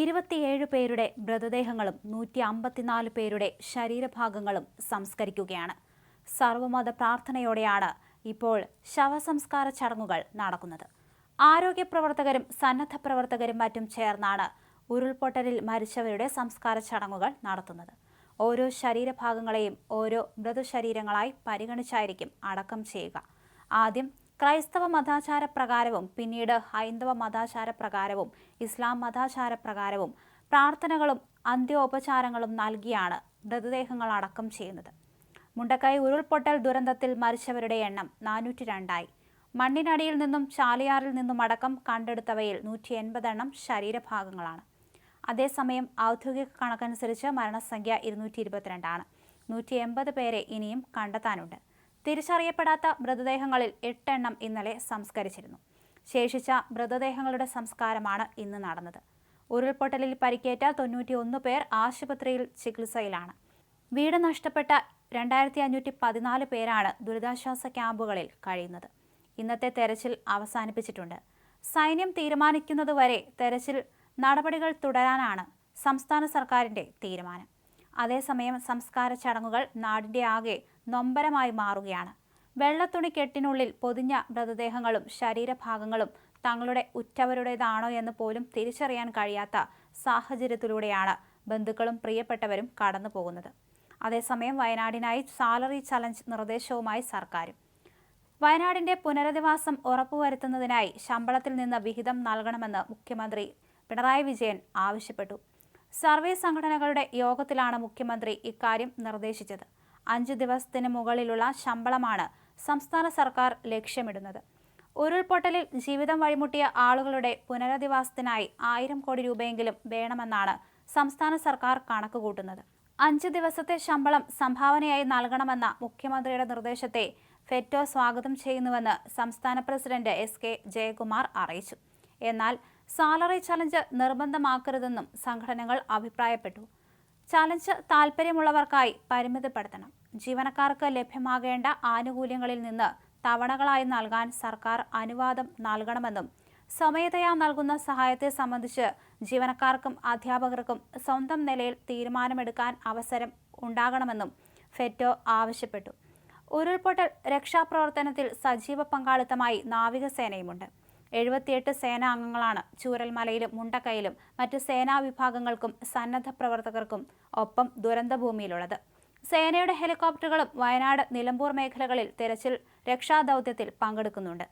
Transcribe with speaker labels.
Speaker 1: ഇരുപത്തിയേഴ് പേരുടെ മൃതദേഹങ്ങളും നൂറ്റി അമ്പത്തിനാല് പേരുടെ ശരീരഭാഗങ്ങളും സംസ്കരിക്കുകയാണ്. സർവമത പ്രാർത്ഥനയോടെയാണ് ഇപ്പോൾ ശവസംസ്കാര ചടങ്ങുകൾ നടക്കുന്നത്. ആരോഗ്യ പ്രവർത്തകരും സന്നദ്ധ പ്രവർത്തകരും മറ്റും ചേർന്നാണ് ഉരുൾപൊട്ടലിൽ മരിച്ചവരുടെ സംസ്കാര ചടങ്ങുകൾ നടത്തുന്നത്. ഓരോ ശരീരഭാഗങ്ങളെയും ഓരോ മൃതശരീരങ്ങളായി പരിഗണിച്ചായിരിക്കും അടക്കം ചെയ്യുക. ആദ്യം ക്രൈസ്തവ മതാചാര പ്രകാരവും പിന്നീട് ഹൈന്ദവ മതാചാര പ്രകാരവും ഇസ്ലാം മതാചാര പ്രകാരവും പ്രാർത്ഥനകളും അന്ത്യോപചാരങ്ങളും നൽകിയാണ് മൃതദേഹങ്ങൾ അടക്കം ചെയ്യുന്നത്. മുണ്ടക്കൈ ഉരുൾപൊട്ടൽ ദുരന്തത്തിൽ മരിച്ചവരുടെ എണ്ണം നാനൂറ്റി രണ്ടായി മണ്ണിനടിയിൽ നിന്നും ചാലിയാറിൽ നിന്നും അടക്കം കണ്ടെടുത്തവയിൽ നൂറ്റി എൺപതെണ്ണം ശരീരഭാഗങ്ങളാണ്. അതേസമയം ഔദ്യോഗിക കണക്കനുസരിച്ച് മരണസംഖ്യ ഇരുന്നൂറ്റി ഇരുപത്തിരണ്ടാണ് നൂറ്റി എൺപത് പേരെ ഇനിയും കണ്ടെത്താനുണ്ട്. തിരിച്ചറിയപ്പെടാത്ത മൃതദേഹങ്ങളിൽ എട്ടെണ്ണം ഇന്നലെ സംസ്കരിച്ചിരുന്നു. ശേഷിച്ച മൃതദേഹങ്ങളുടെ സംസ്കാരമാണ് ഇന്ന് നടന്നത്. ഉരുൾപൊട്ടലിൽ പരിക്കേറ്റ തൊണ്ണൂറ്റി ഒന്ന് പേർ ആശുപത്രിയിൽ ചികിത്സയിലാണ്. വീട് നഷ്ടപ്പെട്ട രണ്ടായിരത്തി അഞ്ഞൂറ്റി പതിനാല് പേരാണ് ദുരിതാശ്വാസ ക്യാമ്പുകളിൽ കഴിയുന്നത്. ഇന്നത്തെ തെരച്ചിൽ അവസാനിപ്പിച്ചിട്ടുണ്ട്. സൈന്യം തീരുമാനിക്കുന്നതുവരെ തെരച്ചിൽ നടപടികൾ തുടരാനാണ് സംസ്ഥാന സർക്കാരിന്റെ തീരുമാനം. അതേസമയം സംസ്കാര ചടങ്ങുകൾ നാടിന്റെ ആകെ നൊമ്പരമായി മാറുകയാണ്. വെള്ളത്തുണി കെട്ടിനുള്ളിൽ പൊതിഞ്ഞ മൃതദേഹങ്ങളും ശരീരഭാഗങ്ങളും തങ്ങളുടെ ഉറ്റവരുടേതാണോ എന്ന് പോലും തിരിച്ചറിയാൻ കഴിയാത്ത സാഹചര്യത്തിലൂടെയാണ് ബന്ധുക്കളും പ്രിയപ്പെട്ടവരും കടന്നു പോകുന്നത്. അതേസമയം വയനാടിനായി സാലറി ചലഞ്ച് നിർദ്ദേശവുമായി സർക്കാരും. വയനാടിന്റെ പുനരധിവാസം ഉറപ്പുവരുത്തുന്നതിനായി ശമ്പളത്തിൽ നിന്ന് വിഹിതം നൽകണമെന്ന് മുഖ്യമന്ത്രി പിണറായി വിജയൻ ആവശ്യപ്പെട്ടു. സർവേ സംഘടനകളുടെ യോഗത്തിലാണ് മുഖ്യമന്ത്രി ഇക്കാര്യം നിർദ്ദേശിച്ചത്. അഞ്ച് ദിവസത്തിന് മുകളിലുള്ള ശമ്പളമാണ് സംസ്ഥാന സർക്കാർ ലക്ഷ്യമിടുന്നത്. ഉരുൾപൊട്ടലിൽ ജീവിതം വഴിമുട്ടിയ ആളുകളുടെ പുനരധിവാസത്തിനായി ആയിരം കോടി രൂപയെങ്കിലും വേണമെന്നാണ് സംസ്ഥാന സർക്കാർ കണക്കുകൂട്ടുന്നത്. അഞ്ച് ദിവസത്തെ ശമ്പളം സംഭാവനയായി നൽകണമെന്ന മുഖ്യമന്ത്രിയുടെ നിർദ്ദേശത്തെ ഫെറ്റോ സ്വാഗതം ചെയ്യുന്നുവെന്ന് സംസ്ഥാന പ്രസിഡന്റ് എസ് കെ ജയകുമാർ അറിയിച്ചു. എന്നാൽ സാലറി ചലഞ്ച് നിർബന്ധമാക്കരുതെന്നും സംഘടനകൾ അഭിപ്രായപ്പെട്ടു. ചലഞ്ച് താൽപ്പര്യമുള്ളവർക്കായി പരിമിതപ്പെടുത്തണം. ജീവനക്കാർക്ക് ലഭ്യമാകേണ്ട ആനുകൂല്യങ്ങളിൽ നിന്ന് തവണകളായി നൽകാൻ സർക്കാർ അനുവാദം നൽകണമെന്നും സ്വമേധയാ നൽകുന്ന സഹായത്തെ സംബന്ധിച്ച് ജീവനക്കാർക്കും അധ്യാപകർക്കും സ്വന്തം നിലയിൽ തീരുമാനമെടുക്കാൻ അവസരം ഉണ്ടാകണമെന്നും ഫെറ്റോ ആവശ്യപ്പെട്ടു. ഉരുൾപൊട്ടൽ രക്ഷാപ്രവർത്തനത്തിൽ സജീവ പങ്കാളിത്തമായി നാവികസേനയുമുണ്ട്. എഴുപത്തിയെട്ട് സേനാ അംഗങ്ങളാണ് ചൂരൽമലയിലും മുണ്ടക്കയിലും മറ്റ് സേനാ വിഭാഗങ്ങൾക്കും സന്നദ്ധ പ്രവർത്തകർക്കും ഒപ്പം ദുരന്തഭൂമിയിലുള്ളത്. സേനയുടെ ഹെലികോപ്റ്ററുകളും വയനാട് നിലമ്പൂർ മേഖലകളിൽ തെരച്ചിൽ രക്ഷാദൌത്യത്തിൽ പങ്കെടുക്കുന്നുണ്ട്.